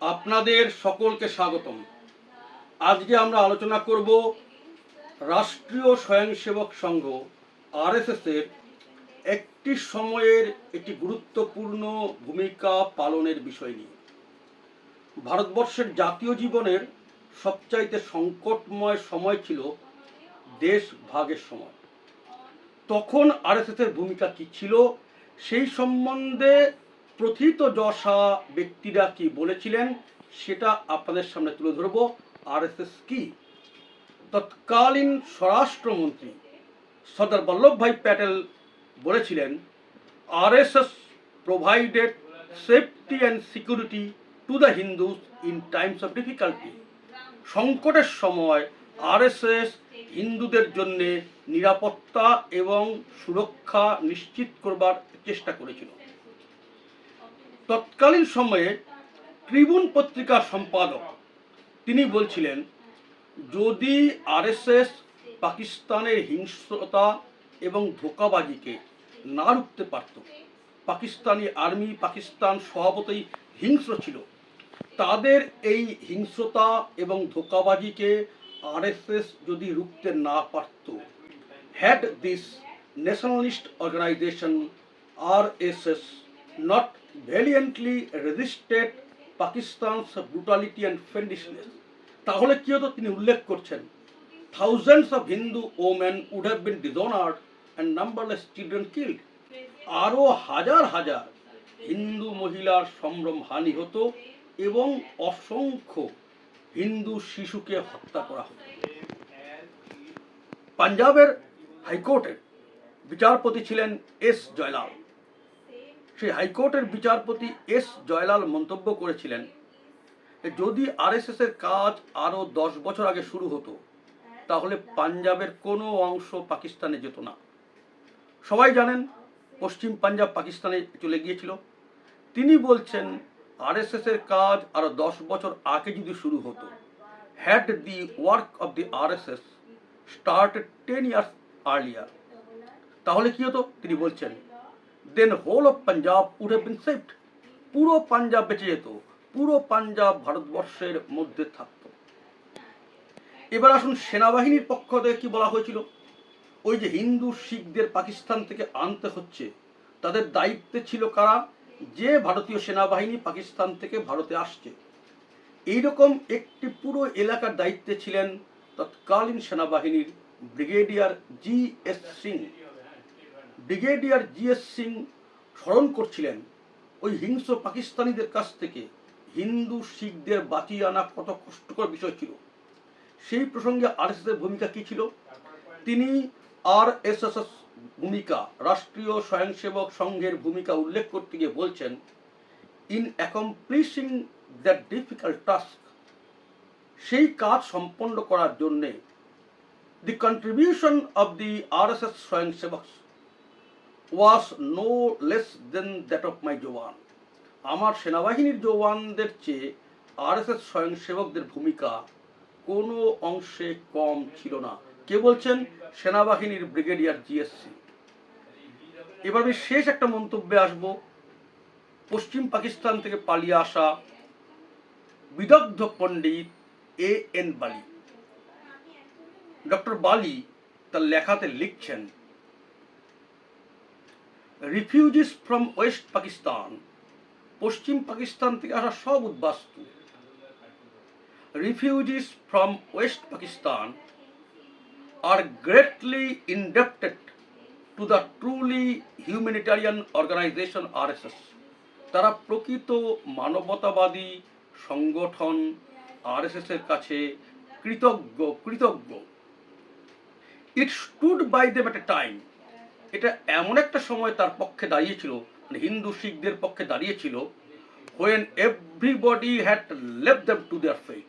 আপনাদের সকলকে স্বাগতম। আজকে আমরা আলোচনা করব রাষ্ট্রীয় স্বয়ংসেবক সংঘ, আরএসএস এর একটি সময়ের একটি গুরুত্বপূর্ণ ভূমিকা পালনের বিষয় নিয়ে। ভারতবর্ষের জাতীয় জীবনের সবচাইতে সংকটময় সময় ছিল দেশ ভাগের সময়। তখন আরএসএস এর ভূমিকা কি ছিল? সেই সম্বন্ধে প্রথিত যশা ব্যক্তিরা কি বলেছিলেন সেটা আপনাদের সামনে তুলে ধরব। আরএসএস কি? তৎকালীন স্বরাষ্ট্রমন্ত্রী সর্দার বল্লভভাই প্যাটেল বলেছিলেন, RSS provided safety and security to the Hindus in times of difficulty সংকটের সময় আরএসএস হিন্দুদের জন্যে নিরাপত্তা এবং সুরক্ষা নিশ্চিত করবার চেষ্টা করেছিল। তৎকালীন সময়ে ট্রিবুন পত্রিকার সম্পাদক। তিনি বলছিলেন, যদি আরএসএস পাকিস্তানের হিংস্রতা এবং ধোকাবাজিকে না রুখতে পারত, পাকিস্তানি আর্মি, পাকিস্তান স্বভাবতই হিংস্র ছিল, তাদের এই হিংস্রতা এবং ধোকাবাজিকে আরএসএস যদি রুখতে না পারত had this nationalist organisation RSS not valiantly resisted Pakistan's brutality and fiendishness তাহলে কি হতো? তিনি উল্লেখ করছেন thousands of Hindu women would have been dishonoured and numberless children killed আরও হাজার হাজার হিন্দু মহিলার সম্ভ্রম হানি হতো এবং অসংখ্য হিন্দু শিশুকে হত্যা করা হতো। পাঞ্জাবের হাইকোর্টের বিচারপতি ছিলেন এস জয়লাল। সেই হাইকোর্টের বিচারপতি এস জয়লাল মন্তব্য করেছিলেন যদি আরএসএস এর কাজ আরও দশ বছর আগে শুরু হতো, তাহলে পাঞ্জাবের কোনো অংশ পাকিস্তানে যেত না। সবাই জানেন, পশ্চিম পাঞ্জাব পাকিস্তানে চলে গিয়েছিল। তিনি বলছেন আরএসএস এর কাজ আরও দশ বছর আগে যদি শুরু হতো had the work of the RSS started ten years earlier তাহলে কি হতো? তিনি বলছেন then whole of Punjab would have been saved পুরো পাঞ্জাব বেঁচে যেত পুরো পাঞ্জাব ভারতবর্ষের মধ্যে থাকতো এবার আসুন সেনাবাহিনীর পক্ষ থেকে কি বলা হয়েছিল ওই যে হিন্দু শিখদের পাকিস্তান থেকে আনতে হচ্ছে, তাদের দায়িত্বে ছিল কারা? যে ভারতীয় সেনাবাহিনী পাকিস্তান থেকে ভারতে আসছে। এইরকম একটি পুরো এলাকার দায়িত্বে ছিলেন তৎকালীন সেনাবাহিনীর brigadier G S Singh. Brigadier G S Singh স্মরণ করছিলেন ওই হিংস্র পাকিস্তানিদের কাছ থেকে। হিন্দু শিখদের বাঁচিয়ে আনা কত কষ্টকর বিষয় ছিল। সেই প্রসঙ্গে আর আরএসএসের ভূমিকা কি ছিল? তিনি আর এস এস ভূমিকা, রাষ্ট্রীয় স্বয়ংসেবক সংঘের ভূমিকা উল্লেখ করতে গিয়ে বলছেন in accomplishing that difficult task সেই কাজ সম্পন্ন করার জন্যে the contribution of the R S S swayamsevak was no less than that of my jawan. আমার সেনাবাহিনীর জওয়ানদের চেয়ে আর এস এস স্বয়ংসেবকদের ভূমিকা কোনো অংশে কম ছিল না। কে বলছেন? সেনাবাহিনীর ব্রিগেডিয়ার জিএসসি এবার আমি শেষ একটা মন্তব্যে আসব। পশ্চিম পাকিস্তান থেকে পালিয়ে আসা বিদগ্ধ পণ্ডিত এ এন বালি। ডক্টর বালি তার লেখাতে লিখছেন রিফিউজিস ফ্রম ওয়েস্ট পাকিস্তান পশ্চিম পাকিস্তান থেকে আসা সব উদ্বাস্তু refugees from West Pakistan are greatly indebted to the truly humanitarian organization RSS. তারা প্রকৃত মানবতাবাদী সংগঠন আরএসএস এর কাছে কৃতজ্ঞ কৃতজ্ঞ it stood by them at a time এটা এমন একটা সময় তার পক্ষে দাঁড়িয়েছিল মানে হিন্দু শিখদের পক্ষে দাঁড়িয়েছিল হোয়েন এভরিবডি হ্যাড লেভ দেম টু দেয়ার ফেট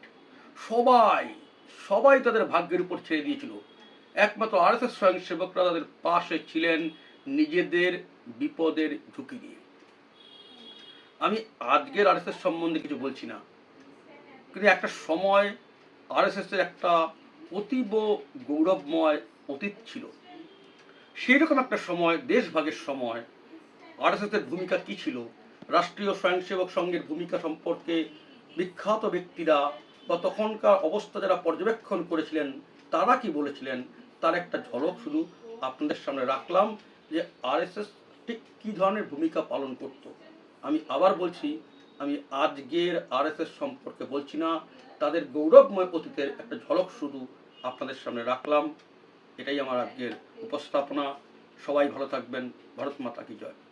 সবাই সবাই তাদের ভাগ্যের উপর ছেড়ে দিয়েছিল। একমাত্র আর এস এস স্বয়ংসেবকরা তাদের পাশে ছিলেন নিজেদের বিপদের ঝুঁকি নিয়ে। আমি আজকের আর এস এস সম্বন্ধে কিছু বলছি না। কিন্তু একটা সময় আর এস এর একটা অতীব গৌরবময় অতীত ছিল। সেই রকম একটা সময়, দেশভাগের সময় আর এস এর ভূমিকা কি ছিল? রাষ্ট্রীয় স্বয়ংসেবক সংঘের ভূমিকা সম্পর্কে বিখ্যাত ব্যক্তিরা বা তখনকার অবস্থা যারা পর্যবেক্ষণ করেছিলেন, তারা কি বলেছিলেন? তার একটা ঝলক শুধু আপনাদের সামনে রাখলাম যে আরএসএস ঠিক কী ধরনের ভূমিকা পালন করত। আমি আবার বলছি, আমি আজকের আরএসএস সম্পর্কে বলছি না, তাদের গৌরবময় অতীতের একটা ঝলক শুধু আপনাদের সামনে রাখলাম। এটাই আমার আজকের উপস্থাপনা। সবাই ভালো থাকবেন। ভারত মাতা কি জয়।